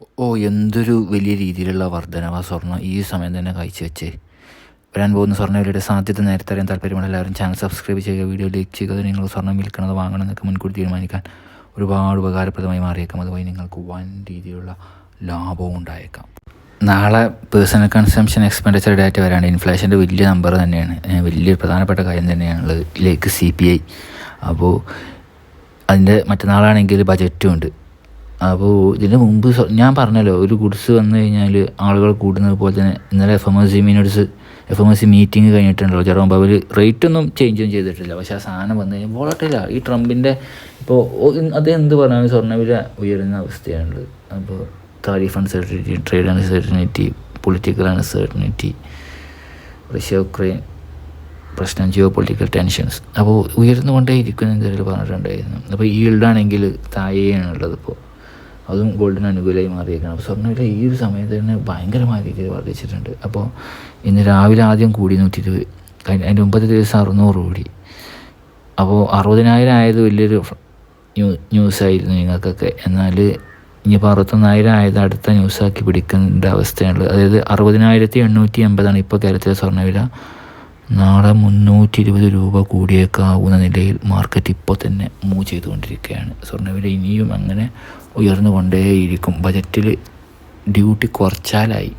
ഓ എന്തൊരു വലിയ രീതിയിലുള്ള വർധനവാ സ്വർണം ഈ സമയം തന്നെ കാഴ്ചവെച്ചേ വരാൻ പോകുന്ന സ്വർണവിലയുടെ സാധ്യത നേരത്തെ അറിയാൻ താല്പര്യമുള്ള എല്ലാവരും ചാനൽ സബ്സ്ക്രൈബ് ചെയ്യുക വീഡിയോ ലൈക്ക് ചെയ്യുക നിങ്ങൾ സ്വർണം വിൽക്കണത് വാങ്ങണം എന്നൊക്കെ മുൻകൂട്ടി തീരുമാനിക്കാൻ ഒരുപാട് ഉപകാരപ്രദമായി മാറിയേക്കാം. അതുപോലെ നിങ്ങൾക്ക് വൻ രീതിയിലുള്ള ലാഭവും ഉണ്ടായേക്കാം. നാളെ പേഴ്സണൽ കൺസംഷൻ എക്സ്പെൻഡിച്ചർ ഡാറ്റ വരാണ്ട് ഇൻഫ്ലേഷന്റെ വലിയ നമ്പർ തന്നെയാണ്. വലിയ പ്രധാനപ്പെട്ട കാര്യം തന്നെയാണ് ലേക്ക് സി പി ഐ അപ്പോൾ അതിന്റെ മറ്റന്നാളാണെങ്കിൽ ബജറ്റും ഉണ്ട്. അപ്പോൾ ഇതിന് മുമ്പ് ഞാൻ പറഞ്ഞല്ലോ ഒരു ഗുഡ്സ് വന്നു കഴിഞ്ഞാൽ ആളുകൾ കൂടുന്നത് പോലെ തന്നെ ഇന്നലെ F M S C minutes F M S C meeting കഴിഞ്ഞിട്ടുണ്ടല്ലോ Jerome അവർ റേറ്റ് ഒന്നും ചേഞ്ചും ചെയ്തിട്ടില്ല. പക്ഷെ ആ സാധനം വന്നു കഴിഞ്ഞാൽ വളട്ടില്ല ഈ ട്രംപിന്റെ ഇപ്പോൾ അത് എന്ത് പറഞ്ഞാലും സ്വർണവില ഉയരുന്ന അവസ്ഥയാണുള്ളത്. അപ്പോൾ tariff uncertainty trade uncertainty political uncertainty Russia Ukraine പ്രശ്നം ജിയോ പൊളിറ്റിക്കൽ ടെൻഷൻസ് അപ്പോൾ ഉയർന്നുകൊണ്ടേ ഇരിക്കുന്ന എന്തെങ്കിലും പറഞ്ഞിട്ടുണ്ടായിരുന്നു അപ്പോൾ ഈൽഡാണെങ്കിൽ താഴെയാണുള്ളത് ഇപ്പോൾ അതും ഗോൾഡിന് അനുകൂലമായി മാറിയേക്കണം. സ്വർണവില ഈ ഒരു സമയത്ത് തന്നെ ഭയങ്കരമായ രീതിയിൽ വർദ്ധിച്ചിട്ടുണ്ട്. അപ്പോൾ ഇന്ന് രാവിലെ ആദ്യം കൂടി നൂറ്റി ഇരുപത് അതിന്റെ മുമ്പത്തെ ദിവസം അറുന്നൂറ് കൂടി. അപ്പോൾ അറുപതിനായിരം ആയത് വലിയൊരു ന്യൂ ന്യൂസായിരുന്നു നിങ്ങൾക്കൊക്കെ. എന്നാൽ ഇനിയിപ്പോൾ അറുപത്തൊന്നായിരം ആയത് അടുത്ത ന്യൂസാക്കി പിടിക്കേണ്ട അവസ്ഥയാണുള്ളത്. അതായത് അറുപതിനായിരത്തി എണ്ണൂറ്റി എൺപതാണ് ഇപ്പോൾ കേരളത്തിലെ സ്വർണവില. നാളെ മുന്നൂറ്റി ഇരുപത് രൂപ കൂടിയേക്കാവുന്ന നിലയിൽ മാർക്കറ്റ് ഇപ്പോൾ തന്നെ മൂവ് ചെയ്തുകൊണ്ടിരിക്കുകയാണ്. സ്വർണവില ഇനിയും അങ്ങനെ ഉയർന്നുകൊണ്ടേയിരിക്കും. ബജറ്റിൽ ഡ്യൂട്ടി കുറച്ചാലായി.